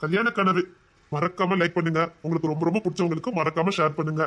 கல்யாண கனவு. மறக்காம லைக் பண்ணுங்க. உங்களுக்கு ரொம்ப ரொம்ப பிடிச்சவங்களுக்கு மறக்காம ஷேர் பண்ணுங்க.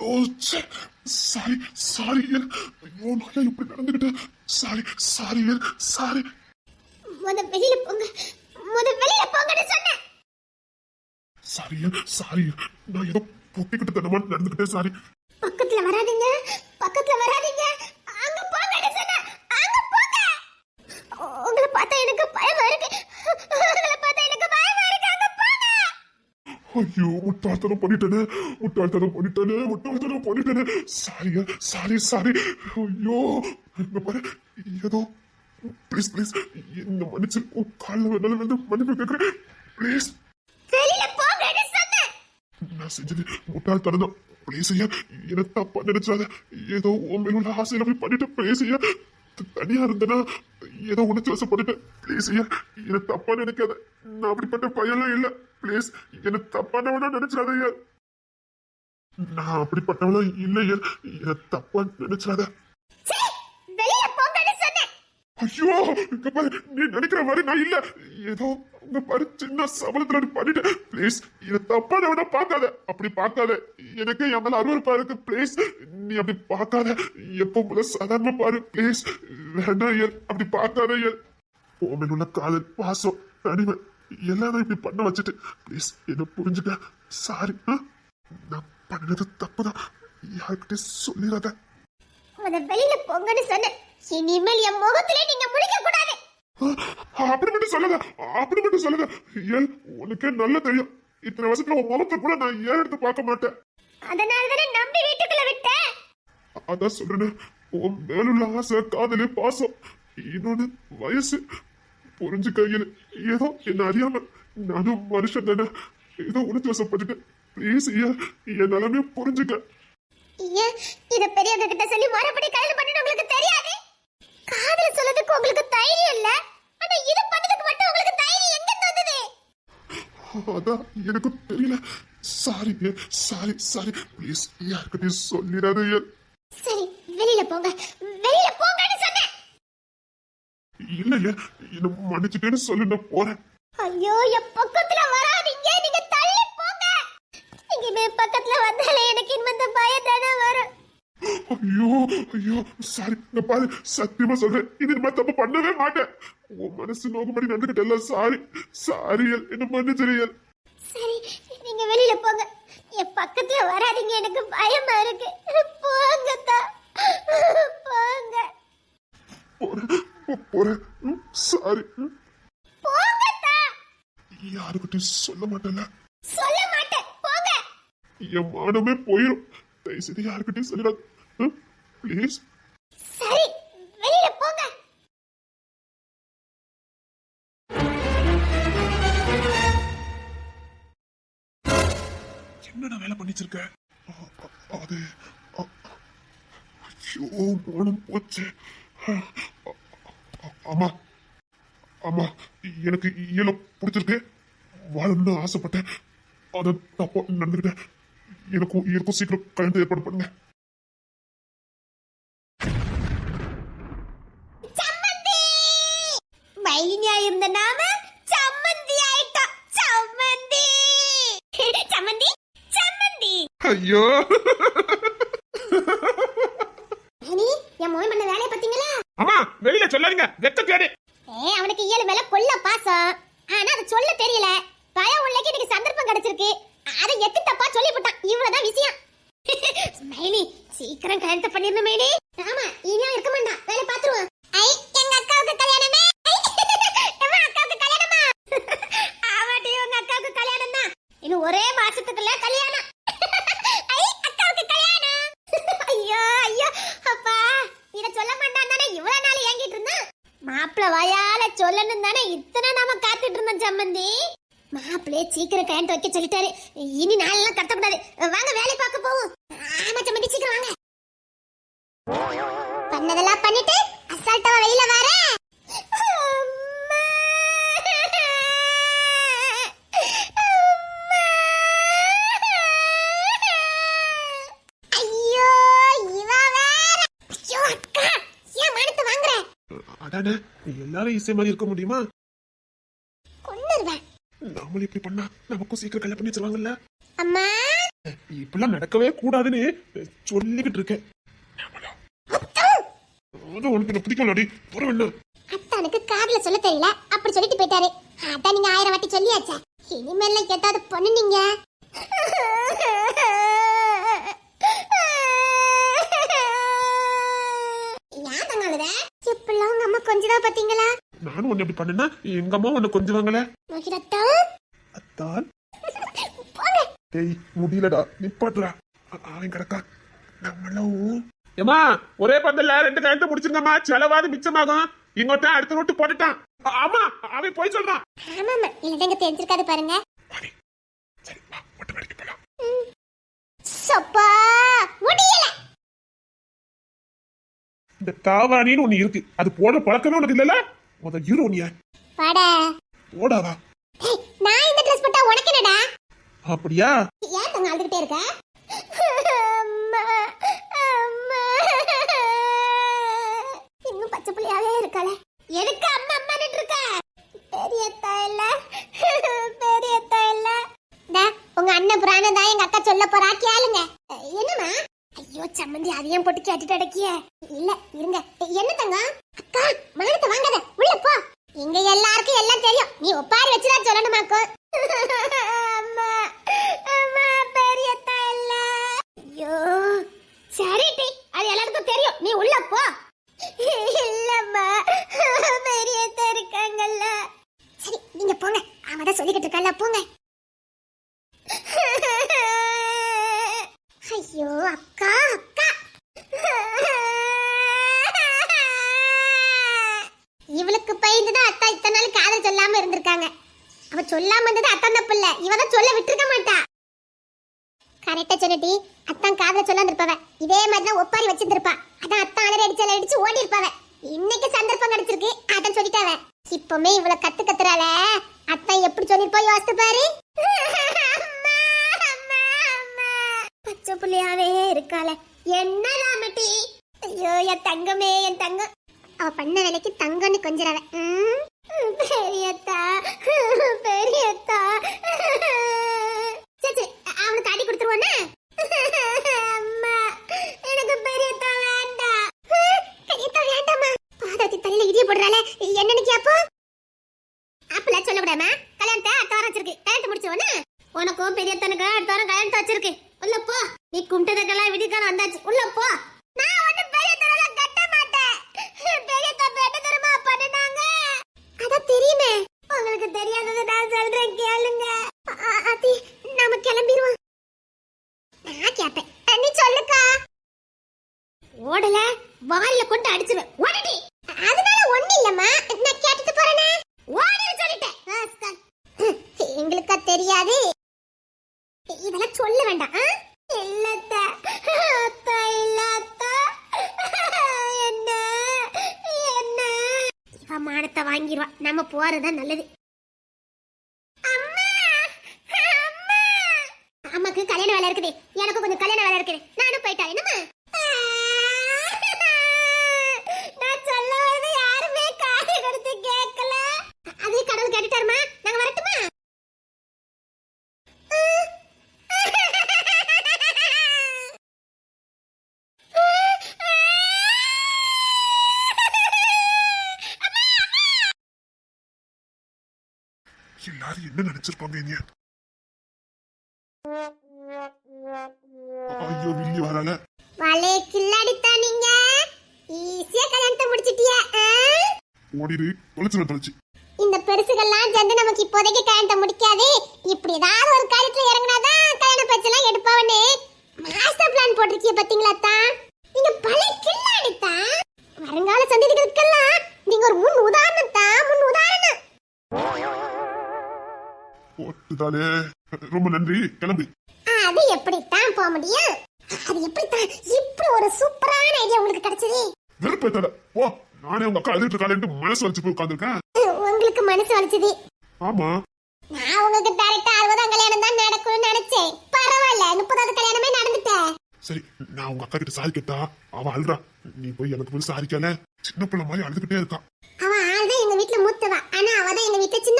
ஐயோ சாரி சாரி ஐயோ நான் இப்படி நடந்துக்கிட்டேன் சாரி சாரி சாரி. முத வெளியில போங்க. முத வெளியில போங்கன்னு சொன்னேன். Sorry sorry. நான் ஏதோ பொட்டிக்கிட்டு தனமா நடந்துக்கிட்டேன் சாரி. பக்கத்துல வராதீங்க. பக்கத்துல வராதீங்க அங்க போங்கன்னு சொன்னேன் அங்க போங்க உ- உங்களை பார்த்தா எனக்கு பயமா இருக்கு உங்களை பார்த்தா எனக்கு பயமா இருக்கு அங்க போங்க ஐயோ முட்டாள்தனம் பண்ணிட்டேனே முட்டாள்தனம் பண்ணிட்டேனே முட்டாள்தனம் பண்ணிட்டேனே. Sorry sorry sorry. ஐயோ இங்க பாரு ஏதோ ப்ளீஸ் ப்ளீஸ் என்ன மன்னிச்சு உன் காலில் வேணாலும் வந்து மன்னிப்பு கேட்குறேன் ப்ளீஸ் நான் செஞ்சது? முட்டாள்தனம் தான் ப்ளீஸ் ஐயா என்ன தப்பா நினைச்சாத ஏதோ உன் மேல உள்ள ஆசையில போய் பண்ணிட்டு ப்ளீஸ் ஐயா. தனியா இருந்தேனா ஏதோ உணர்ச்சி வசப்பட்டுட்டேன் ப்ளீஸ் ஐயா என்ன தப்பா நினைக்காத. நான் அப்படிப்பட்ட பையன்லாம் இல்ல. ப்ளீஸ் என்ன தப்பானவனா நினைச்சாத ஐயா நான் அப்படிப்பட்டவளும் இல்லை ஐயா என்ன தப்பா நினைச்சாத ஐயோ நீ நினைக்கிற மாதிரி நான் இல்ல. ஏதோ உங்க பாரு சின்ன சபலத்துல பண்ணிட்டேன் ப்ளீஸ் இதை தப்பா வேணா பார்க்காத. அப்படி பார்க்காத. எனக்கு என் மேல அருவருப்பா இருக்கு. ப்ளீஸ் நீ அப்படி பார்க்காத. எப்போ முதல் சாதாரணமா பாரு. ப்ளீஸ் வேண்டாம் அப்படி பார்க்காத உன் உள்ள காதல் பாசம் தனிமை. எல்லாரும் இப்படி பண்ண வச்சுட்டு ப்ளீஸ் என்ன புரிஞ்சுக்க? சாரி நான் பண்ணது தப்புதான். யார்கிட்டயும் சொல்லிடாத. முத வெளியில போங்கன்னு சொன்னேன். இனிமேல் என் முகத்திலே நீங்க முழிக்க கூடாது. அப்படி மட்டும் சொல்லாத அப்படி மட்டும் சொல்லாத ஏன்? உனக்கே நல்லா தெரியும். இத்தனை வருஷத்துல உன் முகத்தை கூட நான் ஏன் எடுத்து பார்க்க மாட்டேன்? அதனால தானே நம்பி வீட்டுக்குள்ள விட்டேன். அதான் சொல்றேன் உன் மேலுள்ள ஆசை காதலு பாசம். இன்னொன்னு வயசு. புரிஞ்சு கையில் ஏதோ என்ன அறியாம நானும் மனுஷன் தானே. ஏதோ உணர்ச்சி வசப்பட்டுட்டேன் ப்ளீஸ் ஐயா என் நிலைமைய புரிஞ்சுக்க. ஏன் இத பெரியவங்க கிட்ட சொல்லி மறுபடி கல்யாணம் பண்ணணும் உங்களுக்கு தெரியாது? காதல சொல்லதுக்கு உங்களுக்கு தைரியம் இல்ல. ஆனா இது பண்ணதுக்கு மட்டும் உங்களுக்கு தைரியம் எங்க வந்தது? அதான் எனக்கு தெரியல. சாரி சாரி சாரி ப்ளீஸ் யார்கிட்டயும் சொல்லிடாத ஐயா சரி வெளியில போங்க. வெளியில போங்கன்னு சொன்னேன் இல்லையே என்ன மன்னிச்சுட்டேன்னு சொல்லி நான் போறேன். ஐயோ என் பக்கத்துல வராதீங்க. நீங்க தள்ளி போங்க. இனிமே பக்கத்துல வந்தாலே எனக்கு இந்த பயம் தானே வரும். ஐயோ ஐயோ சாரி இந்த பாரு சத்தியமா சொல்றேன். இனிமே தப்பு பண்ணவே மாட்டேன். உன் மனசு நோக்கும்படி நடந்துகிட்டல சாரி சாரி என்ன மன்னிச்சிரியல் சரி நீங்க வெளியில போங்க. என் பக்கத்துல வராதீங்க. எனக்கு பயமா இருக்கு போங்க தா போங்க போறேன் போ- போறேன். சாரி யாருக்கிட்டையும் சொல்ல மாட்டேன்ல. சொல்ல மாட்டேன். போங்க. என் மானமே போயிடும் தயவு செய்து யாருக்கிட்டையும் சொல்லிடாது ப்ளீஸ் சரி வெளியில போங்க. என்னடா வேலை பண்ணிச்சிருக்க? அது ஐயோ மானம் போச்சு. ஆமா ஆமா எனக்கு இயல பிடிச்சிருக்கு. வாழணும்னு ஆசைப்பட்டேன். அதை தப்பா நடந்துக்கிட்டேன். எனக்கும் எனக்கும் சீக்கிரம் கல்யாணத்தை ஏற்பாடு பண்ணுங்க. மைனியா இருந்த நாம சம்மந்தி ஆயிட்டோம். சம்மந்தி! சம்மந்தி! சம்மந்தி! ஐயோ! என் மோய் பண்ண வேலைய பாத்தீங்களா அம்மா வெளியில சொல்லாதீங்க. வெக்க கேடு. ஏ அவனுக்கு இயல் மேல கொல்ல பாசம். ஆனா அது சொல்ல தெரியல. பயம் உள்ளக்கு எனக்கு சந்தர்ப்பம் கிடைச்சிருக்கு. அதை எக்கு தப்பா சொல்லி போட்டான். இவ்வளவுதான் விஷயம். மைனி சீக்கிரம் கல்யாணத்தை பண்ணிருந்த மைனி. ஆமா இனியா இருக்க மாட்டான் வேலை பாத்துருவான் ஐ எங்க அக்காவுக்கு கல்யாணமே எம்மா, அக்காவுக்கு கல்யாணமா ஆமாட்டி உங்க அக்காவுக்கு கல்யாணம் தான் இன்னும் ஒரே மாசத்துல மாசத்துக்குள்ள கல்யாணம் ஐ அக்காவுக்கு கல்யாணம் ஐயோ ஐயோ அப்பா இத சொல்ல மாட்டான் தானே இவ்வளவு நாள் ஏங்கிட்டு இருந்தான் மாப்பிள்ள வாயால சொல்லணும் தானே இத்தனை நாம காத்துட்டு இருந்தோம் சம்மந்தி மாப்பிள்ளைய சீக்கிரம் கல்யாணத்தை வைக்க சொல்லிட்டாரு. இனி நாளெல்லாம் கத்தக்கூடாது வாங்க வேலை பார்க்க போவோம். ஆமா சம்மந்தி சீக்கிரம் வாங்க. பண்ணதெல்லாம் பண்ணிட்டு அசால்ட்டா வெளியில வர. ஐயோ ஏன் அதானே எல்லாரும் இசை மாதிரி இருக்க முடியுமா? நாமளும் இப்படி பண்ணா நமக்கும் சீக்கிரம் கல்யாணம் பண்ணி வச்சிருவாங்கல்ல? அம்மா! இப்பெல்லாம் நடக்கவே கூடாதுன்னு சொல்லிக்கிட்டு இருக்கேன். உனக்கு பிடிக்கலடி போற வேண்டாம். அத்தானுக்கு காதுல சொல்ல தெரியல. அப்படி சொல்லிட்டு போயிட்டாரு. அதான் நீங்க ஆயிரம் வாட்டி சொல்லியாச்சே. இனிமேல ஏதாவது பண்ணுனீங்க. இப்பெல்லாம் உங்க அம்மா கொஞ்சதா பாத்தீங்களா? நானும் உன்னை இப்படி பண்ணேன்னா எங்க அம்மா உன்னை கொஞ்சுவாங்களே? மகிரத்தா போங்க. டேய் முடியலடா. நிப்பாட்டுடா. அவன் கிடக்கா நம்மளும் ஏமா ஒரே பந்தல்ல ரெண்டு கழுத்து முடிச்சிருங்கம்மா. செலவாது மிச்சமாகும். இங்கொருத்தன் அடுத்த ரோட்டு போட்டுட்டான். ஆமா அவன் போய் சொல்றான். ஆமாமா இல்லைங்க தெரிஞ்சிருக்காது பாருங்க. சரி ஒட்டு மணிக்கு போலாம். சப்பா முடியல. இந்த தாவானின்னு ஒண்ணு இருக்கு. அது போட பழக்கமே உனக்கு இல்லல முத இரு உன்னிய. பட போடாதா நான் இந்த ட்ரெஸ் போட்டா உனக்கு என்னடா? அப்படியா? ஏன் தங்க அழுதுகிட்டே இருக்க? அம்மா, அம்மா. இன்னும் பச்சை புள்ளையாவே இருக்காளே எதுக்கு அம்மா அம்மான்னு இருக்க பெரியத்தா இல்ல. பெரியத்தா இல்ல. டா, உங்க அண்ணன் புராணம் தான் எங்க அக்கா சொல்ல போறா கேளுங்க. என்னமா ஐயோ சம்மந்தி அதையும் போட்டு கேட்டுட்டு அடக்கிய. இல்ல இருங்க. என்ன தங்க அக்கா மானத்தை வாங்காத. உள்ள போ. இங்க எல்லாருக்கும் எல்லாம் தெரியும். நீ ஒப்பாரி வச்சுதான் சொல்லணுமாக்கும் அம்மா அது எல்லாருக்கும் தெரியும். நீ உள்ள போ. இல்லம்மா. பெரியத்தா இருக்காங்கல்ல. சரி நீங்க போங்க. அவன் தான் சொல்லிக்கிட்டு இருக்கல்ல போங்க. ஐயோ அக்கா அக்கா. இவளுக்கு பயந்துதான் அத்தா இத்தனை நாள் காதல் சொல்லாம இருந்திருக்காங்க. அவ சொல்லாம இருந்தது அத்தான் தப்பு இல்ல. இவ தான் சொல்ல விட்டுருக்க மாட்டா. கரெக்டா சொன்னடி அத்தான் காதல் சொல்லாம இருப்பவ. இதே மாதிரி தான் ஒப்பாரி வச்சிருந்திருப்பா. அதான் அத்தான் அலறி அடிச்சு அடிச்சு ஓடி இருப்பவ இன்னைக்கு சந்தர்ப்பம் கிடைச்சிருக்கு. அதான் சொல்லிட்டாவ. இப்பவுமே இவள கத்து கத்துறால அத்தான் எப்படி சொல்லிருப்பா யோசித்து பாரு. பச்சை புள்ளியாவே இருக்காள. என்ன ராமட்டி ஐயோ என் தங்கமே என் தங்கம் அவ பண்ண வேலைக்கு தங்கம்னு கொஞ்சிறவ. பெரியத்தா பெரியத்தா. சரி சரி அவனுக்கு அடி கொடுத்துருவோண்ணே? அம்மா எனக்கு பெரியத்தா வேண்டாம். பெரியத்தா வேண்டாமா பாதத்தி தலையில இடிய போடுறாளே. என்னன்னு கேப்போ? அப்பல சொல்ல கல்யாணத்தை அடுத்த வாரம் வச்சிருக்கு. கல்யாணத்தை முடிச்சவொன்னே உனக்கும் பெரியத்தனுக்கு அடுத்த வாரம் கல்யாணத்தை வச்சிருக்கு. உள்ள போ. நீ கும்பிட்டதுக்கெல்லாம் விடிக்கான வந்தாச்சு. உள்ள போ நான் ஒண்ணு பெரியத்தனெல்லாம் கட்ட மாட்டேன் பெரியத்தா பேட்ட தரமா பண்ணுனாங்க அதான் தெரியுமே உங்களுக்கு தெரியாதது நான் சொல்றேன் கேளுங்க அ- அத்தி நாம கிளம்பிடுவோம் நான் கேப்பேன் அ, நீ சொல்லுக்கா ஓடல வாயில கொண்டு அடிச்சிருவேன் ஓடடி அதனால ஒண்ணு இல்லம்மா நான் கேட்டுட்டு போறேனே ஓடி சொல்லிட்டேன் எங்களுக்கா தெரியாது இதெல்லாம் சொல்ல வேண்டாம் ஆ? இல்லத்தா அத்தா இல்ல அத்தா என்ன என்ன இவ வாங்கிடுவான் நம்ம போறதா நல்லது அம்மா அம்மா அம்மாக்கு கல்யாண வேலை இருக்குது எனக்கு கொஞ்சம் கல்யாண வேலை இருக்குது நானும் போயிட்டா என்னம்மா நான் சொல்ல வரது யாருமே காது கொடுத்து கேட்கல அது கடவுள் கேட்டுட்டாருமா நாங்க வரட்டுமா எல்லாரும் என்ன நினைச்சிருப்பாங்க இனிய? ஐயோ வில்லி வரால வலைய கில்லாடித்தா நீங்க? ஈஸியா கல்யாணத்தை முடிச்சிட்டியா? ஓடிடு தொலைச்சு தொலைச்சு. இந்த பெருசுகள்லாம் சேர்ந்து நமக்கு இப்போதைக்கு கல்யாணத்தை முடிக்காது. இப்படி ஏதாவது ஒரு காரியத்துல இறங்குனாதான் கல்யாண பேச்செல்லாம் எடுப்பாவன்னு மாஸ்டர் பிளான் போட்டிருக்கீங்க பாத்தீங்களா தான் நீங்க பழைய கில்லாடி தான் வருங்கால சந்ததிகளுக்கெல்லாம் நீங்க ஒரு முன் உதாரணம் தான் முன் உதாரணம். போட்டுதாலே ரொம்ப நன்றி. கிளம்பு. அது எப்படித்தான் போக முடியும்? அது எப்படித்தான் இப்படி ஒரு சூப்பரான ஐடியா உங்களுக்கு கிடைச்சது? வெறுப்பேத்தல போ நானே உங்க அக்கா அழுதுட்டு இருக்காளேன்ட்டு மனசு வச்சு போய் உட்காந்துருக்கேன் உங்களுக்கு மனசு வலிச்சது. ஆமா. நான் உங்களுக்கு டைரக்டா அறுபதாம் கல்யாணம் தான் நடக்கும்னு நினைச்சேன். பரவாயில்ல முப்பதாவது கல்யாணமே நடந்துட்டேன் சரி நான் உங்க அக்கா கிட்ட சாரிக்கட்டா அவ அழுறா. நீ போய் எனக்கு போய் சாரிக்கல சின்ன பிள்ளை மாதிரி அழுதுகிட்டே இருக்கா. அவன் ஆள் எங்க வீட்டுல மூத்தவா. ஆனா அவ தான் எங்க வீட்டுல சின்ன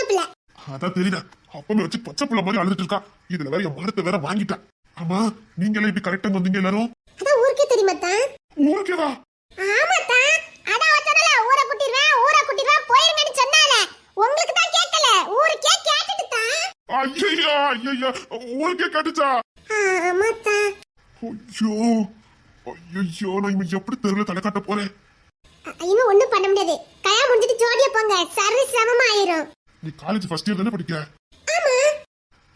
அதான் தெரியல அப்பமே வச்சு பச்சை பிள்ளை மாதிரி அழுதுட்டு இருக்கா. இதுல வேற என் மரத்தை வேற வாங்கிட்டா. ஆமா நீங்க எல்லாம் இப்படி கரெக்டா வந்தீங்க எல்லாரும்? அதான் ஊருக்கே தெரியுமா தான் ஓகேவா ஆமா தான் அதான் வச்சனல ஊரை கூட்டிடுவேன் ஊரை கூட்டிடுவேன் போயிருங்கன்னு சொன்னால. உங்களுக்கு தான் கேட்கல ஊருக்கே கேட்டுட்டு தான் ஐயா ஐயா உனக்கே கட்டுச்சா? ஆமா தான் ஐயோ ஐயோ நான் இவன் எப்படி தெருவில் தலை காட்ட போறேன்? இன்னும் ஒண்ணும் பண்ண முடியாது. கல்யாணம் முடிஞ்சிட்டு ஜோடியா போங்க. சரி சிரமமா ஆயிரும். நீ காலேஜ் ஃபர்ஸ்ட் இயர் தானே படிக்க ஆமா.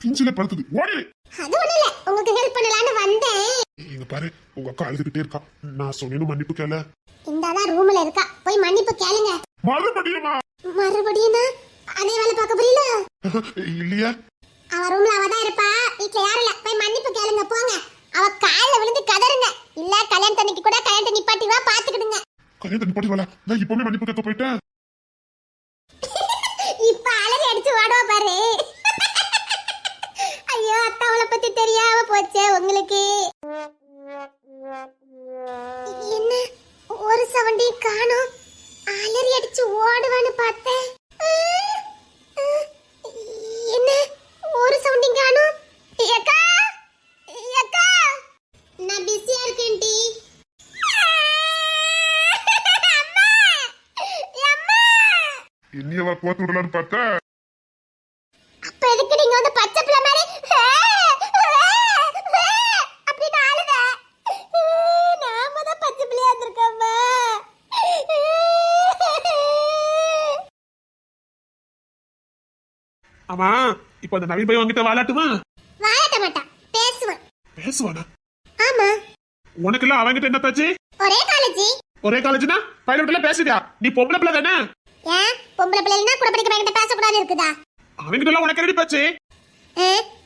பிஞ்சில படுத்துது. ஓடி. அது ஒண்ணு இல்ல. உங்களுக்கு ஹெல்ப் பண்ணலாம்னு வந்தேன். இங்க பாரு. உங்க அக்கா அழுதுகிட்டே இருக்கா. நான் சொன்னேன்னு மன்னிப்பு கேள. இந்தாதான் ரூம்ல இருக்கா. போய் மன்னிப்பு கேளுங்க. மறுபடியுமா? மறுபடியும் அதே வேலை பார்க்க புரியல இல்லையா. அவ ரூம்ல அவ தான் இருப்பா. வீட்ல யாரும் இல்ல. போய் மன்னிப்பு கேளுங்க. போங்க. அவ கால்ல விழுந்து கதறுங்க. இல்ல கல்யாணம் அன்னைக்கு கூட கல்யாணத்தை நிப்பாட்டிவா பாத்துக்கிடுங்க. கல்யாணத்தை நிப்பாட்டி வரல நான் இப்பவுமே மன்னிப்பு கேட்க போயிட்டேன். இப்ப அலறி அடிச்சு ஓடுவா பாரு. ஐயோ அத்தா அவளை பத்தி தெரியாம போச்சே உங்களுக்கு. என்ன ஒரு சவண்டி காணும். அலறி அடிச்சு ஓடுவான்னு பார்த்தேன் அஹ், அஹ், என்ன ஒரு சவுண்டிங் காணோம் ஏக்கா ஏக்கா நான் பிஸியா இருக்கேன் டி அம்மா அம்மா இன்னியவா கோத்து விடலான்னு பார்த்தா. அப்ப எதுக்கு நீங்க வந்து பச்சை பிள்ளை மாதிரி அப்படின்னு அழுத நாம தான் பச்சை பிள்ளையா இருந்திருக்கோம்மா. ஆமா இப்ப அந்த நவீன் போய் வாங்கிட்ட வாலாட்டுமா வாழட்ட மாட்டான் பேசுவான் பேசுவானா? ஆமா. உனக்கெல்லாம் அவங்கிட்ட என்ன பேச்சு ஒரே காலேஜ் ஒரே காலேஜ்னா பைலட்ல பேசுறியா? நீ பொம்பளை பிள்ளை தானே ஏன் பொம்பளை பிள்ளைனா கூட பையன்கிட்ட பேசக்கூடாது இருக்குதா? அவங்கிட்ட எல்லாம் உனக்கு ரெடி பேச்சு?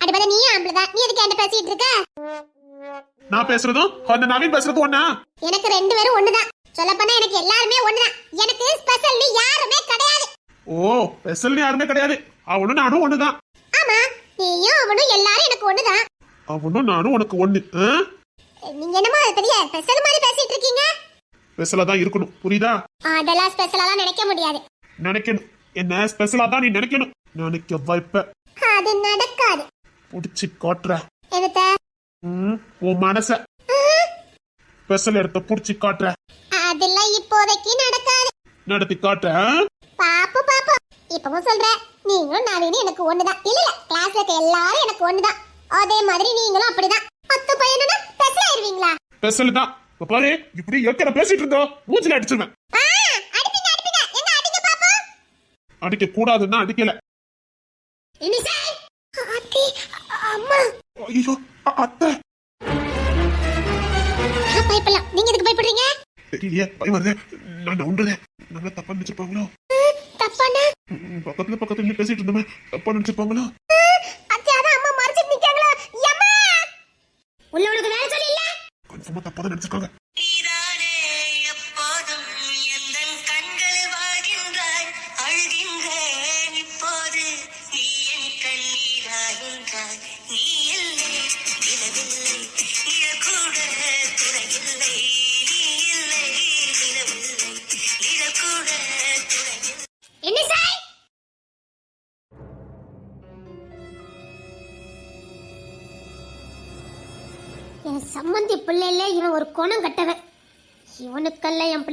அடி பார்த்தா நீ ஆம்பளை நீ எதுக்கு என்கிட்ட பேசிட்டு இருக்க? நான் பேசுறதும் அந்த நவீன் பேசுறதும் ஒண்ணா? எனக்கு ரெண்டு பேரும் ஒண்ணுதான். சொல்லப்போனா எனக்கு எல்லாருமே ஒண்ணுதான். எனக்கு ஸ்பெஷல் யாருமே கிடையாது. ஓ ஸ்பெஷல் யாருமே கிடையாது. அவனும் நானும் ஒண்ணுதான். ஆமா நீயும் அவனும் எல்லாரும் எனக்கு ஒண்ணுதான். அவனும் நானும் உனக்கு ஒண்ணு நீங்க என்னமோ பெரிய ஸ்பெஷல் மாதிரி பேசிட்டு இருக்கீங்க? ஸ்பெஷலா தான் இருக்கணும். புரியுதா? அதெல்லாம் ஸ்பெஷலாலாம் நினைக்க முடியாது. நினைக்கணும். என்ன ஸ்பெஷலா தான் நீ நினைக்கணும்? நினைக்க வைப்ப. அது நடக்காது. புடிச்சு காட்டுற. என்னத்த ம், உன் மனச. ஸ்பெஷல் இடத்த புடிச்சு காட்டுற. அதெல்லாம் இப்போதைக்கு நடக்காது. நடத்தி காட்டுற ஆ? பாப்பு பாப்பு இப்பவும் சொல்ற. நீங்களும் நவீனும் எனக்கு ஒண்ணுதான். இல்ல இல்ல கிளாஸ்ல இருக்க எல்லாரும் எனக்கு ஒண்ணுதான். அதே மாதிரி நீங்களும் அப்படிதான். பத்து பையனுனா ஸ்பெஷல் ஆயிருவீங்களா? ஸ்பெஷல் தான். பாரு இப்படி ஏற்கனவே பேசிட்டு இருந்தோம். மூஞ்சில அடிச்சிருவேன். அடிக்க கூடாதுன்னா அடிக்கல. ஐயோ அத்தை. பயப்படலாம் நீங்க எதுக்கு பயப்படுறீங்க? தெரியலையே பயம் வருது. நான் நவுண்டுறேன் நல்லா தப்பா நினைச்சிருப்பாங்களோ? தப்பானா? ம், பக்கத்துல பக்கத்துல பேசிட்டு இருந்தோமே. தப்பா நினைச்சிருப்பாங்களோ அத்தி அதான் அம்மா மறைச்சிட்டு நிக்காங்களா யம்மா உள்ள உனக்கு வேலை சொல்லி இல்ல கன்ஃபார்மா தப்பா தான்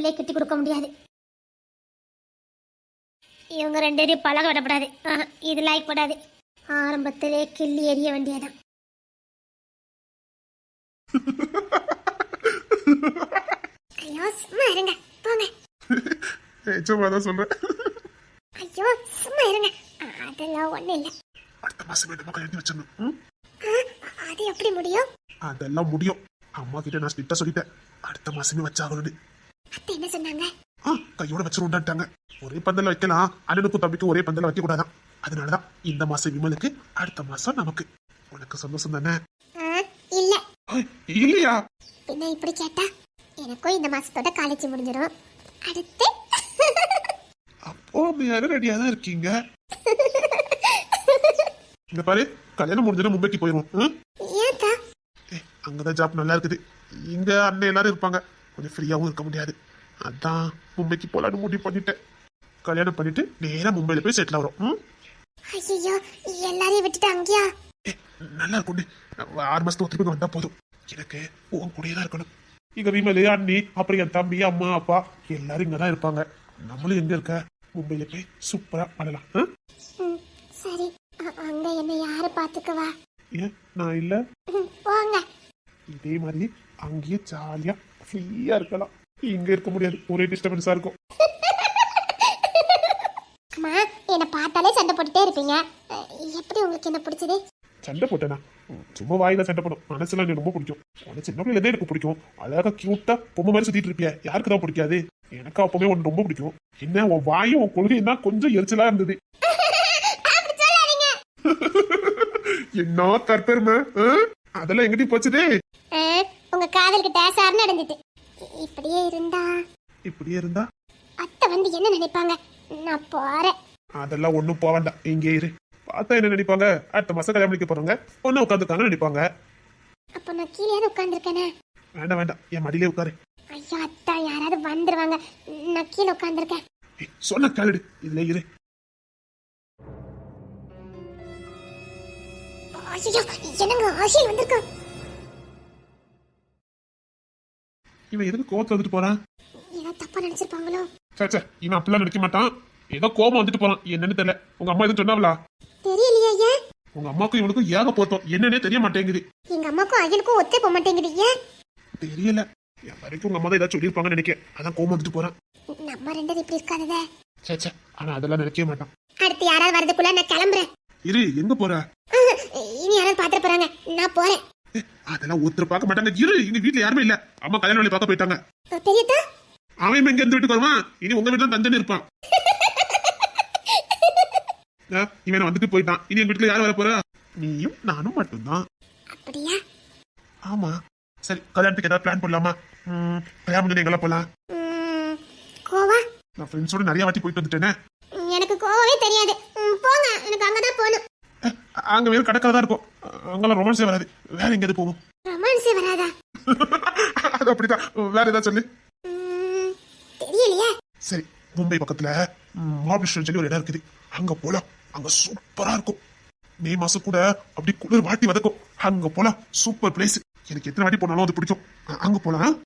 பிள்ளைய கட்டி கொடுக்க முடியாது. இவங்க ரெண்டு பேரையும் பழக விடப்படாது. இது லைக் படாது. ஆரம்பத்திலே கிள்ளி எறிய வேண்டியதான் ஐயோ சும்மா இருங்க. போங்க. நிஜமா தான் சொல்றேன். ஐயோ சும்மா இருங்க. அதெல்லாம் இல்ல. அடுத்த மாசமே நம்ம கல்யாணம் வச்சிடணும்? ம்? அது எப்படி முடியும்? அதெல்லாம் முடியும். அம்மா கிட்ட நான் ஸ்ட்ரிக்டா சொல்லிட்டேன். அடுத்த மாசமே வச்சாகணும்னு. அத்தை என்ன சொன்னாங்க? ஆ, கையோட வச்சிருந்தாட்டாங்க ஒரே பந்தல வைக்கலாம். அண்ணனுக்கும் தம்பிக்கும் ஒரே பந்தல வைக்க கூடாதான் அதனாலதான் இந்த மாசம் விமலுக்கு அடுத்த மாசம் நமக்கு. உனக்கு சந்தோஷம் தானே? இல்ல. இல்லையா? பின்ன இப்படி கேட்டா எனக்கும் இந்த மாசத்தோட காலேஜ் முடிஞ்சிடும் அடுத்து? அப்போ யாரும் ரெடியா தான் இருக்கீங்க? இங்க பாரு கல்யாணம் முடிஞ்சதும் மும்பைக்கு போயிருவோம் அங்கதான் ஜாப் நல்லா இருக்குது. இங்க அண்ணன் எல்லாரும் இருப்பாங்க. கொஞ்சம் ஃப்ரீயாவும் இருக்க முடியாது. அதான் மும்பைக்கு போலான்னு முடிவு பண்ணிட்டேன். கல்யாணம் பண்ணிட்டு நேரா மும்பைல போய் செட்டில் ஆகிறோம். ம்? ஐயோ எல்லாரையும் விட்டுட்டு அங்கேயா? நல்லா இருக்கும் ஆறு மாசத்துக்கு ஒருத்தருக்கு வந்தா போதும். எனக்கு உன் கூடயே தான் இருக்கணும். இங்க விமலு அண்ணி அப்புறம் என் தம்பி அம்மா அப்பா எல்லாரும் இங்க தான் இருப்பாங்க. நம்மளும் எங்க இருக்க? மும்பைல போய் சூப்பரா பண்ணலாம். சரி. அங்க என்ன யாரு பாத்துக்குவா? ஏன் நான் இல்ல? போங்க. இதே மாதிரி அங்கேயே ஜாலியா ஃப்ரீயா இருக்கலாம். இங்க இருக்க முடியாது. ஒரே டிஸ்டர்பன்ஸா இருக்கும். அம்மா என்னை பார்த்தாலே சண்டை போட்டுட்டே இருப்பீங்க. எப்படி உங்களுக்கு என்ன பிடிச்சது? சண்டை போட்டேனா? சும்மா வாயில சண்டை போடும். மனசுல எனக்கு ரொம்ப பிடிக்கும். உனக்கு சின்ன பிள்ளைல எனக்கு பிடிக்கும். அழகா கியூட்டா பொம்மை மாதிரி சுத்திட்டு இருப்பிய. யாருக்கு தான் பிடிக்காது? எனக்கு அப்பவே உனக்கு ரொம்ப பிடிக்கும். என்ன உன் வாயும் உன் கொள்கையும் தான் கொஞ்சம் எரிச்சலா இருந்தது. என்ன தற்பெருமை? அதெல்லாம் எங்கிட்ட போச்சுதே. காதல் கிட்ட சார் நடந்துட்டு. இப்படியே இருந்தா? இப்படியே இருந்தா? அத்தை வந்து என்ன நினைப்பாங்க? நான் போறேன். அதெல்லாம் ஒண்ணும் போக வேண்டாம். இங்கே இரு. பார்த்தா என்ன நினைப்பாங்க? அடுத்த மாசம் கல்யாணம் பண்ணிக்க போறாங்க ஒன்னு உட்காந்துருக்காங்க நினைப்பாங்க. அப்போ நான் கீழே உட்காந்துருக்கேனே வேண்டாம் வேண்டாம். என் மடியிலே உட்காரு. ஐயோ அத்தா யாராவது வந்துருவாங்க. நான் கீழே உட்காந்துருக்கேன் சொன்ன கேளுடு. இதுல இரு. ஐயோ என்னங்க ஆஷில் வந்திருக்கான் இவன் எதுக்கு கோவத்துல வந்துட்டு போறான்? ஏதோ தப்பா நினைச்சிருப்பாங்களோ? சே சே, இவன் அப்படிலாம் நினைக்க மாட்டான். ஏதோ கோபம் வந்துட்டு போறான். என்னன்னு தெரியல. உங்க அம்மா எதுவும் சொன்னாவளா? தெரியலையே ஏன்? உங்க அம்மாக்கும் இவனுக்கும் ஏக போத்தோம் என்னன்னே தெரிய மாட்டேங்குது. எங்க அம்மாக்கும் அகிலுக்கும் ஒத்தே போக மாட்டேங்குது ஏன்? தெரியல. என் வரைக்கும் உங்க அம்மா தான் ஏதாச்சும் சொல்லியிருப்பாங்கன்னு நினைக்கிறேன் அதான் கோபம் வந்துட்டு போறான். நம்ம ரெண்டது இப்படி இருக்காததே சே சே ஆனா அதெல்லாம் நினைக்கவே மாட்டான். அடுத்து யாராவது வரதுக்குள்ள நான் கிளம்புறேன். இரு எங்க போற? இனி யாராவது பாத்துட்டு போறாங்க. நான் போறேன். அதெல்லாம் ஒருத்தர் பார்க்க மாட்டாங்க. இரு எங்க வீட்ல யாருமே இல்ல. அம்மா கல்யாண வேலையை பார்க்க போயிட்டாங்க. பெரியதா அவன் இப்ப எங்க எந்த வீட்டுக்கு வருவான். இனி உங்க வீட்டுல தந்தனே இருப்பான். இவன் வந்துட்டு போயிட்டான். இனி எங்க வீட்டுல யார் வர போறா நீயும் நானும் மட்டும்தான். அப்படியா? ஆமா. சரி கல்யாணத்துக்கு ஏதாவது பிளான் பண்ணலாமா கல்யாணம் முடிஞ்சு எங்கெல்லாம் போலாம்? கோவா? நான் ஃப்ரெண்ட்ஸோட நிறைய வாட்டி போயிட்டு வந்துட்டேனே. எனக்கு கோவமே தெரியாது. போங்க. எனக்கு அங்கதான் போகணும். அங்க வேற கடற்கரை தான் இருக்கும். அங்கெல்லாம் ரொமான்ஸே வராது. வேற எங்கேயாவது போவோம். ரொமான்ஸே வராதா? அது அப்படிதான். வேற ஏதாவது சொல்லு. தெரியலையே. சரி மும்பை பக்கத்துல ம், மகாபலிஷ்வரர் சொல்லி ஒரு இடம் இருக்குது. அங்க போலாம். அங்க சூப்பரா இருக்கும். மே மாசம் கூட அப்படி குளிர் வாட்டி வதக்கும். அங்க போலாம். சூப்பர் பிளேஸ் எனக்கு எத்தனை வாட்டி போனாலும் அது பிடிக்கும். அங்க போலாம்?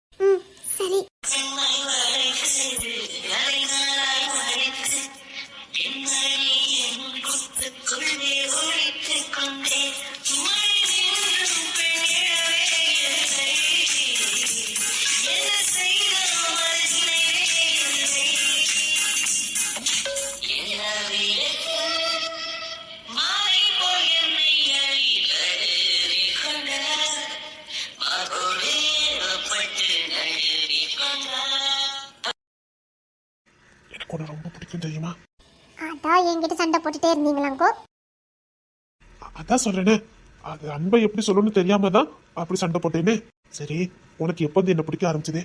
அதான் என்கிட்ட சண்டை போட்டுட்டே இருந்தீங்களாங்கோ? அதான் சொல்றேனே. அது அன்பை எப்படி சொல்லணும்னு தெரியாம தான் அப்படி சண்டை போட்டேனே. சரி உனக்கு எப்போ என்ன பிடிக்க ஆரம்பிச்சதே?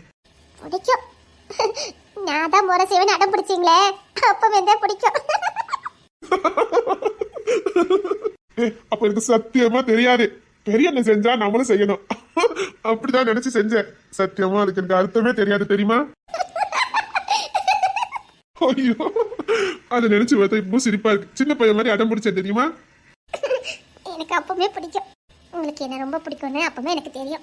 பிடிக்கும். நான் தான் முறை செய்வேன் அடம் பிடிச்சிங்களே. அப்ப வந்து பிடிக்கும். அப்ப எனக்கு சத்தியமா தெரியாது. பெரிய என்ன செஞ்சா நம்மளும் செய்யணும். அப்படிதான் நினைச்சு செஞ்சேன். சத்தியமா அதுக்கு எனக்கு அர்த்தமே தெரியாது தெரியுமா? ஐயோ. அதை நினைச்சு பார்த்தா இப்போ சிரிப்பா இருக்கு. சின்ன பையன் மாதிரி அடம் பிடிச்சேன் தெரியுமா? எனக்கு அப்பவுமே பிடிக்கும். உங்களுக்கு என்ன ரொம்ப பிடிக்கும்னு அப்பவுமே எனக்கு தெரியும்.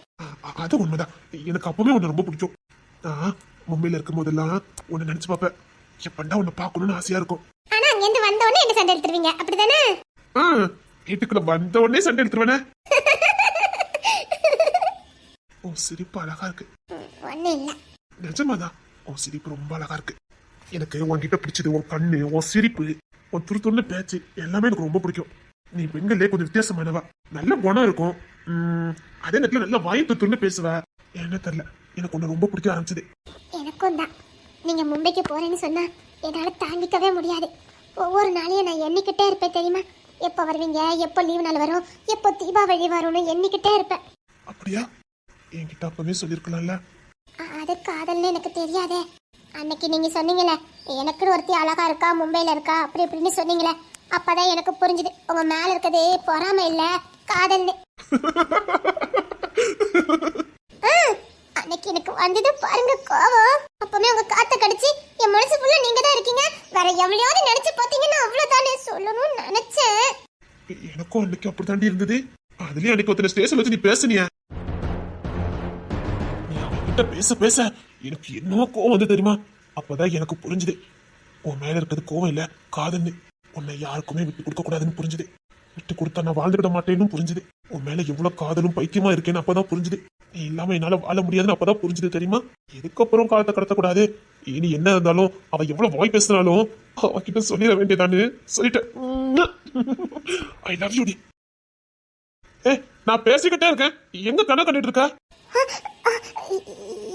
அது உண்மைதான். எனக்கு அப்பவே உன்னை ரொம்ப பிடிக்கும். நான் மும்பையில இருக்கும் போதெல்லாம் உன்னை நினைச்சு பார்ப்பேன். எப்பண்டா உன்னை பார்க்கணும்னு ஆசையா இருக்கும். ஆனா அங்கிருந்து வந்த உடனே என்ன சண்டை எடுத்துருவீங்க? அப்படிதானே? ஆ வீட்டுக்குள்ள வந்த உடனே சண்டை எடுத்துருவேனே. ஓ சிரிப்பு அழகா இருக்கு. ஒன்றும் இல்லை. நிஜமாதான் உன் சிரிப்பு ரொம்ப அழகா இருக்கு. எனக்கு உன்கிட்ட பிடிச்சது உன் கண்ணு உன் சிரிப்பு உன் துரு துருன்னு பேச்சு எல்லாமே எனக்கு ரொம்ப பிடிக்கும். நீ பெண்களே கொஞ்சம் வித்தியாசமானவா. நல்ல குணம் இருக்கும். அதே நேரத்துல நல்ல வாய் துருன்னு பேசுவ. என்ன தெரியல. எனக்கு உன்னை ரொம்ப பிடிக்க ஆரம்பிச்சது. எனக்கும் தான். நீங்க மும்பைக்கு போறேன்னு சொன்னா என்னால தாங்கிக்கவே முடியாது. ஒவ்வொரு நாளையும் நான் எண்ணிக்கிட்டே இருப்பேன் தெரியுமா? எப்போ வருவீங்க? எப்போ லீவு நாள் வரும்? எப்போ தீபாவளி வரும்னு எண்ணிக்கிட்டே இருப்பேன். அப்படியா? என்கிட்ட அப்பவே சொல்லிருக்கலாம்ல. அது காதல்னு எனக்கு தெரியாதே. அன்னைக்கு நீங்க சொன்னீங்களே எனக்குன்னு ஒருத்தி அழகா இருக்கா மும்பையில் இருக்கா அப்படி இப்படின்னு சொன்னீங்களே அப்பதான் எனக்கு புரிஞ்சுது. உங்க மேல இருக்கிறது பொறாமை இல்ல காதல்னு அன்னைக்கு எனக்கு வந்தது பாருங்க கோவம். அப்பவுமே உங்க காத்த கடிச்சு என் மனசு ஃபுல்லா நீங்க தான் இருக்கீங்க. வேற எவ்வளவாவது நினைச்சு பாத்தீங்கன்னா அவ்வளவுதானே சொல்லணும்னு நினைச்சேன். எனக்கும் அன்னைக்கு அப்படித்தாண்டி இருந்தது. அதுலயும் அன்னைக்கு ஒருத்தன ஸ்டேஷன் வச்சு நீ பேசுனியா. நீ அவன்கிட்ட பேச பேச. எனக்கு என்ன கோவம் வந்து தெரியுமா? அப்பதான் எனக்கு புரிஞ்சுது. உன் மேல இருக்கிறது கோவம் இல்ல காதல்னு. உன்னை யாருக்குமே விட்டு கொடுக்க கூடாதுன்னு புரிஞ்சுது. விட்டு கொடுத்தா நான் வாழ்ந்துட மாட்டேன்னு புரிஞ்சுது. உன் மேல எவ்வளவு காதலும் பைத்தியமா இருக்கேன்னு அப்பதான் புரிஞ்சுது. நீ இல்லாம என்னால வாழ முடியாதுன்னு அப்பதான் புரிஞ்சுது தெரியுமா? எதுக்கப்புறம் காலத்தை கடத்தக்கூடாது? இனி என்ன இருந்தாலும் அவ எவ்வளவு வாய் பேசினாலும் அவகிட்ட சொல்லிட வேண்டியதான்னு சொல்லிட்டேன். ஐ லவ் யூ டி. ஏ நான் பேசிக்கிட்டே இருக்கேன். எங்க கண்ண கண்டுட்டு இருக்க?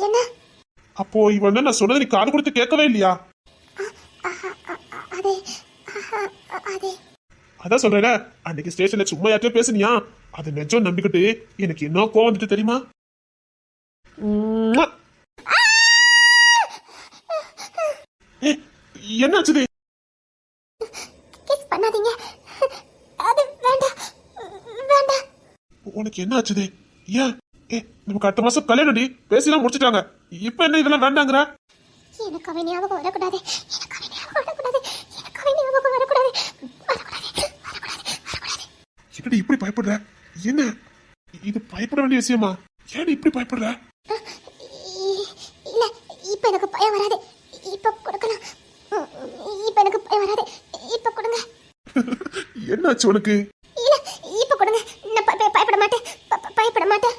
என்ன? அப்போ இவன் நான் சொன்னதை நீ காது கொடுத்து கேட்கவே இல்லையா? அதான் சொல்றேன் அன்னைக்கு ஸ்டேஷன்ல சும்மா யார்கிட்டயும் பேசுனியா? அது நிஜம் நம்பிக்கிட்டு எனக்கு என்ன கோவம் வந்துட்டு தெரியுமா? என்னாச்சுது? பண்ணாதீங்க. உனக்கு என்ன ஆச்சுது ஏன்? ஏ நமக்கு அடுத்த மாசம் கல்யாணம் பேசிலாம் முடிச்சிட்டாங்க. இப்ப என்ன இதெல்லாம் வேண்டாங்கிற? எனக்கு அவன் ஞாபகம் வரக்கூடாது. எனக்கு அவன் ஞாபகம் வரக்கூடாது. எனக்கு அவன் ஞாபகம் வரக்கூடாது. வரக்கூடாது. என்னடி இப்படி பயப்படுற? என்ன? இது பயப்பட வேண்டிய விஷயமா? ஏன் இப்படி பயப்படுற? இல்ல இப்ப எனக்கு பயம் வராது. இப்ப கொடுக்கலாம் இப்ப எனக்கு பயம் வராது. இப்ப கொடுங்க. என்னாச்சு உனக்கு? இல்ல இப்ப கொடுங்க. நான் பயப்பட மாட்டேன். பயப்பட மாட்டேன்.